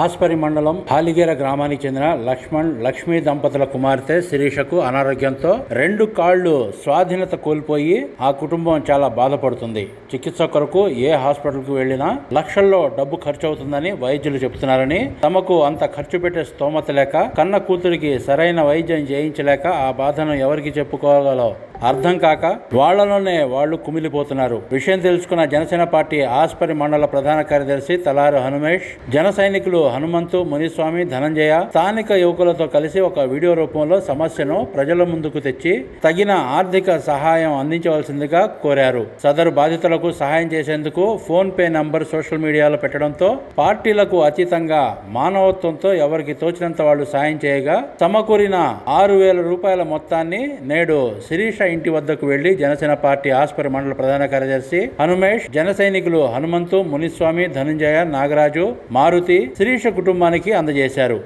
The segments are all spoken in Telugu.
ఆస్పరి మండలం హాలిగేర గ్రామానికి చెందిన లక్ష్మణ్ లక్ష్మీ దంపతుల కుమార్తె శిరీషకు అనారోగ్యంతో రెండు కాళ్ళు స్వాధీనత కోల్పోయి ఆ కుటుంబం చాలా బాధపడుతుంది. చికిత్స కొరకు ఏ హాస్పిటల్కు వెళ్ళినా లక్షల్లో డబ్బు ఖర్చు అవుతుందని వైద్యులు చెబుతున్నారని తమకు అంత ఖర్చు పెట్టే స్తోమత లేక కన్న కూతురికి సరైన వైద్యం చేయించలేక ఆ బాధను ఎవరికి చెప్పుకోగలో అర్థం కాక వాళ్ళలోనే వాళ్ళు కుమిలిపోతున్నారు. విషయం తెలుసుకున్న జనసేన పార్టీ ఆస్పరి మండల ప్రధాన కార్యదర్శి తలారు హనుమేష్ జన సైనికులు హనుమంతు మునిస్వామి ధనంజయ స్థానిక యువకులతో కలిసి ఒక వీడియో రూపంలో సమస్యను ప్రజల ముందుకు తెచ్చి తగిన ఆర్థిక సహాయం అందించవలసిందిగా కోరారు. సదరు బాధితులకు సహాయం చేసేందుకు ఫోన్ పే నంబర్ సోషల్ మీడియాలో పెట్టడంతో పార్టీలకు అతీతంగా మానవత్వంతో ఎవరికి తోచినంత వాళ్ళు సాయం చేయగా సమకూరిన ఆరు వేల రూపాయల మొత్తాన్ని నేడు శిరీష ఇంటి వద్దకు వెళ్ళి జనసేన పార్టీ ఆస్పరి మండల ప్రధాన కార్యదర్శి హనుమేష్ జన సైనికులు హనుమంతు మునిస్వామి ధనంజయ నాగరాజు మారుతి శిరీష కుటుంబానికి అందజేశారు.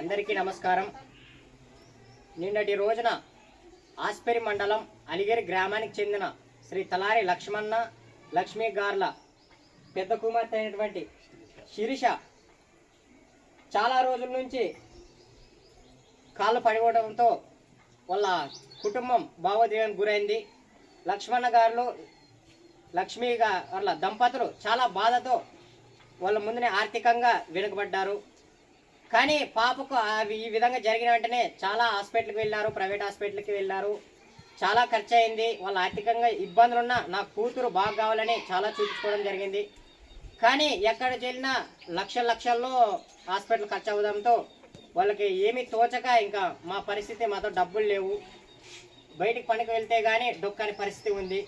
అందరికీ నమస్కారం. నిన్నటి రోజున ఆస్పరి మండలం అలిగిరి గ్రామానికి చెందిన శ్రీ తలారి లక్ష్మణ లక్ష్మీ గార్ల పెద్ద కుమార్తె అయినటువంటి శిరీష చాలా రోజుల నుంచి కాళ్ళు పడిపోవడంతో వాళ్ళ కుటుంబం భావోద్వేగానికి గురైంది. లక్ష్మణ గారు లక్ష్మీ గా- వాళ్ళ దంపతులు చాలా బాధతో వాళ్ళ ముందునే ఆర్థికంగా వెనుకబడ్డారు. కానీ పాపకు అవి ఈ విధంగా జరిగిన వెంటనే చాలా హాస్పిటల్కి వెళ్ళారు ప్రైవేట్ హాస్పిటల్కి వెళ్ళారు. చాలా ఖర్చు అయింది వాళ్ళ ఆర్థికంగా ఇబ్బందులు ఉన్నా నా కూతురు బాగా కావాలని చాలా చూపించుకోవడం జరిగింది. కానీ ఎక్కడ వెళ్ళినా లక్ష లక్షల్లో హాస్పిటల్ ఖర్చు అవడంతో వాళ్ళకి ఏమీ తోచక ఇంకా మా పరిస్థితి మాతో డబ్బులు లేవు. బయటికి పనికి వెళ్తే కానీ డొక్కని పరిస్థితి ఉంది.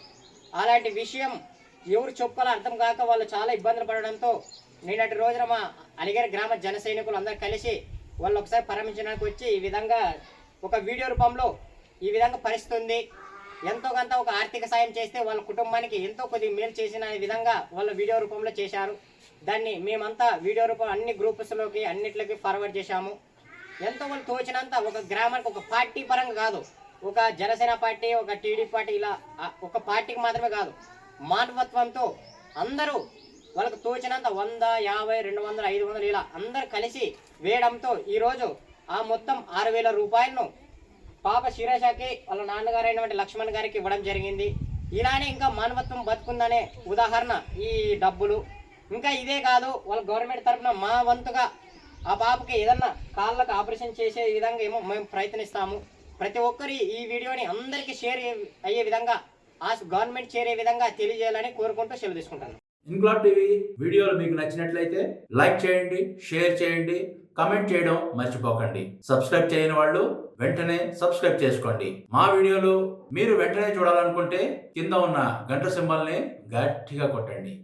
అలాంటి విషయం ఎవరు చెప్పాలో అర్థం కాక వాళ్ళు చాలా ఇబ్బందులు పడడంతో నిన్నటి రోజున మా అలిగేరు గ్రామ జన సైనికులు అందరూ కలిసి వాళ్ళు ఒకసారి పరామర్శించడానికి వచ్చి ఈ విధంగా ఒక వీడియో రూపంలో ఈ విధంగా పరిస్థితి ఉంది. ఎంతో కొంత ఒక ఆర్థిక సాయం చేస్తే వాళ్ళ కుటుంబానికి ఎంతో కొద్ది మేలు చేసిన విధంగా వాళ్ళ వీడియో రూపంలో చేశారు. దాన్ని మేమంతా వీడియో రూపం అన్ని గ్రూప్స్లోకి అన్నిట్లోకి ఫార్వర్డ్ చేశాము. ఎంతో వాళ్ళు తోచినంత ఒక గ్రామానికి ఒక పార్టీ పరంగా కాదు. ఒక జనసేన పార్టీ ఒక టీడీపీ పార్టీ ఇలా ఒక పార్టీకి మాత్రమే కాదు. మానవత్వంతో అందరూ వాళ్ళకు తోచినంత వంద యాభై రెండు వందలు ఐదు వందలు ఇలా అందరు కలిసి వేయడంతో ఈరోజు ఆ మొత్తం ఆరు వేల రూపాయలను పాప శిరేషకి వాళ్ళ నాన్నగారు అయినటువంటి లక్ష్మణ్ గారికి ఇవ్వడం జరిగింది. ఇలానే ఇంకా మానవత్వం బతుకుందనే ఉదాహరణ ఈ డబ్బులు. ఇంకా ఇదే కాదు వాళ్ళ గవర్నమెంట్ తరఫున మా వంతుగా ఆ పాపకి ఏదన్నా కాళ్ళకు ఆపరేషన్ చేసే విధంగా ఏమో మేము ప్రయత్నిస్తాము. ప్రతి ఒక్కరి ఈ వీడియోని అందరికీ షేర్ అయ్యే విధంగా ఆ గవర్నమెంట్ చేరే విధంగా తెలియజేయాలని కోరుకుంటూ సెలవు తీసుకుంటాను. ఇంక్లాబ్ టీవీ వీడియోలు మీకు నచ్చినట్లయితే లైక్ చేయండి షేర్ చేయండి కమెంట్ చేయడం మర్చిపోకండి. సబ్స్క్రైబ్ చేయని వాళ్ళు వెంటనే సబ్స్క్రైబ్ చేసుకోండి. మా వీడియోలు మీరు వెంటనే చూడాలనుకుంటే కింద ఉన్న గంట సింబల్ని గట్టిగా కొట్టండి.